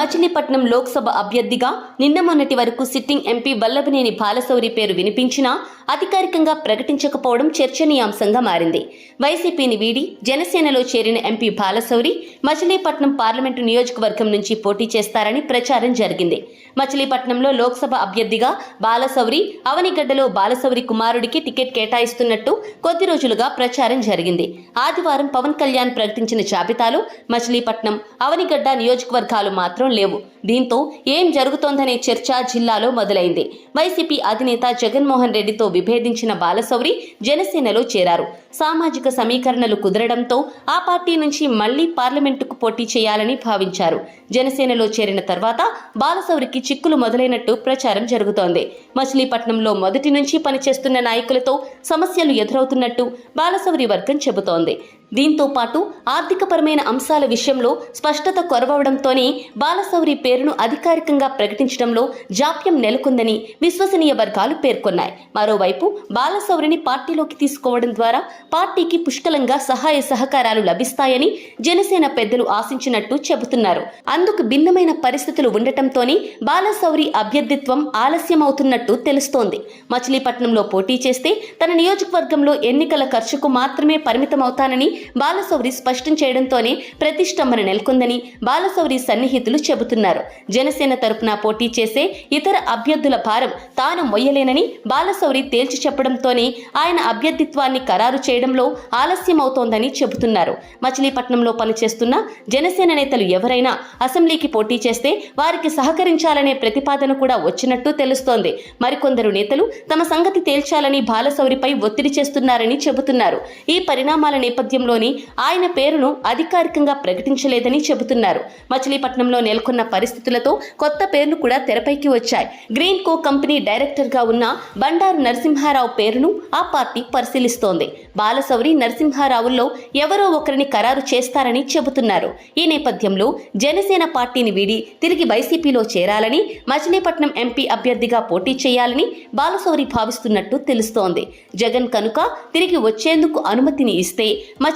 మచిలీపట్నం లోక్సభ అభ్యర్థిగా నిన్న మొన్నటి వరకు సిట్టింగ్ ఎంపీ వల్లభనేని బాలశౌరి పేరు వినిపించినా అధికారికంగా ప్రకటించకపోవడం చర్చనీయాంశంగా మారింది. వైసీపీని వీడి జనసేనలో చేరిన ఎంపీ బాలశౌరి మచిలీపట్నం పార్లమెంటు నియోజకవర్గం నుంచి పోటీ చేస్తారని ప్రచారం జరిగింది. మచిలీపట్నంలో లోక్సభ అభ్యర్థిగా బాలశౌరి అవనిగడ్డలో బాలశౌరి కుమారుడికి టికెట్ కేటాయిస్తున్నట్టు కొద్ది రోజులుగా ప్రచారం జరిగింది. ఆదివారం పవన్ కళ్యాణ్ ప్రకటించిన జాబితాలో మచిలీపట్నం అవనిగడ్డ నియోజకవర్గాలు మాత్రం లేవు. దీంతో ఏం జరుగుతోందనే చర్చ జిల్లాలో మొదలైంది. వైసీపీ అధినేత జగన్మోహన్ రెడ్డితో విభేదించిన బాలశౌరి జనసేనలో చేరారు. సామాజిక సమీకరణలు కుదరడంతో ఆ పార్టీ నుంచి మళ్ళీ పార్లమెంటుకు పోటీ చేయాలని భావించారు. జనసేనలో చేరిన తర్వాత బాలశౌరికి చిక్కులు మొదలైనట్టు ప్రచారం జరుగుతోంది. మచిలీపట్నంలో మొదటి నుంచి పనిచేస్తున్న నాయకులతో సమస్యలు ఎదురవుతున్నట్టు బాలశౌరి వర్గం చెబుతోంది. దీంతో పాటు ఆర్థికపరమైన అంశాల విషయంలో స్పష్టత కొరవడంతోనే బాలశౌరి పేరును అధికారికంగా ప్రకటించడంలో జాప్యం నెలకొందని విశ్వసనీయ వర్గాలు పేర్కొన్నాయి. మరోవైపు బాలశౌరిని పార్టీలోకి తీసుకోవడం ద్వారా పార్టీకి పుష్కలంగా సహాయ సహకారాలు లభిస్తాయని జనసేన పెద్దలు ఆశించినట్టు చెబుతున్నారు. అందుకు భిన్నమైన పరిస్థితులు ఉండటంతోనే బాలశౌరి అభ్యర్థిత్వం ఆలస్యమవుతున్నట్టు తెలుస్తోంది. మచిలీపట్నంలో పోటీ చేస్తే తన నియోజకవర్గంలో ఎన్నికల ఖర్చుకు మాత్రమే పరిమితమవుతానని బాలశౌరి స్పష్టం చేయడంతోనే ప్రతిష్టంభన నెలకొందని బాలశౌరి సన్నిహితులు చెబుతున్నారు. జనసేన తరపున పోటీ చేసే ఇతర అభ్యర్థుల భారం తాను మొయ్యలేనని బాలశౌరి తేల్చి చెప్పడంతోనే ఆయన అభ్యర్థిత్వాన్ని ఖరారు చేయడంలో ఆలస్యమవుతోందని చెబుతున్నారు. మచిలీపట్నంలో పనిచేస్తున్న జనసేన నేతలు ఎవరైనా అసెంబ్లీకి పోటీ చేస్తే వారికి సహకరించాలనే ప్రతిపాదన కూడా వచ్చినట్టు తెలుస్తోంది. మరికొందరు నేతలు తమ సంగతి తేల్చాలని బాలశౌరిపై ఒత్తిడి చేస్తున్నారని చెబుతున్నారు. ఈ పరిణామాల నేపథ్యంలో నేపథ్యంలోని ఆయన పేరును అధికారికంగా ప్రకటించలేదని చెబుతున్నారు. మచిలీపట్నంలో నెలకొన్న పరిస్థితులతో కొత్త పేర్లు కూడా తెరపైకి వచ్చాయి. గ్రీన్ కో కంపెనీ డైరెక్టర్గా ఉన్న బండారు నరసింహారావు పేరును ఆ పార్టీ పరిశీలిస్తోంది. బాలసౌరి నరసింహారావుల్లో ఎవరో ఒకరిని ఖరారు చేస్తారని చెబుతున్నారు. ఈ నేపథ్యంలో జనసేన పార్టీని వీడి తిరిగి వైసీపీలో చేరాలని మచిలీపట్నం ఎంపీ అభ్యర్థిగా పోటీ చేయాలని బాలసౌరి భావిస్తున్నట్టు తెలుస్తోంది. జగన్ కనుక తిరిగి వచ్చేందుకు అనుమతిని ఇస్తే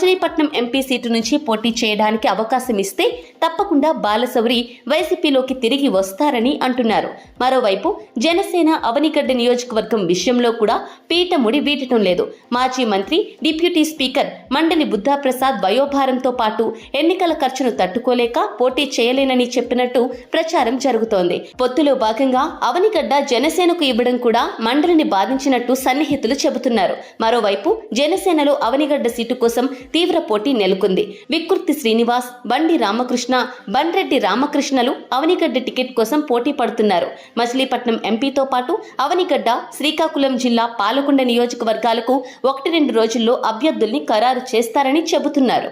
మచిలీపట్నం ఎంపీ సీటు నుంచి పోటీ చేయడానికి అవకాశం ఇస్తే తప్పకుండా బాలశౌరి వైసీపీలోకి తిరిగి వస్తారని అంటున్నారు. మరోవైపు జనసేన అవనిగడ్డ నియోజకవర్గం విషయంలో కూడా పీఠముడి వీటటం లేదు. మాజీ మంత్రి డిప్యూటీ స్పీకర్ మండలి బుద్ధాప్రసాద్ వయోభారంతో పాటు ఎన్నికల ఖర్చును తట్టుకోలేక పోటీ చేయలేనని చెప్పినట్టు ప్రచారం జరుగుతోంది. పొత్తులో భాగంగా అవనిగడ్డ జనసేనకు ఇవ్వడం కూడా మండలిని బాధించినట్టు సన్నిహితులు చెబుతున్నారు. మరోవైపు జనసేనలో అవనిగడ్డ సీటు కోసం తీవ్ర పోటీ నెలకొంది. వికృతి శ్రీనివాస్ బండి రామకృష్ణ బండ్రెడ్డి రామకృష్ణలు అవనిగడ్డ టికెట్ కోసం పోటీ పడుతున్నారు. మచిలీపట్నం ఎంపీతో పాటు అవనిగడ్డ శ్రీకాకుళం జిల్లా పాలకొండ నియోజకవర్గాలకు ఒకటి రెండు రోజుల్లో అభ్యర్థుల్ని ఖరారు చేస్తారని చెబుతున్నారు.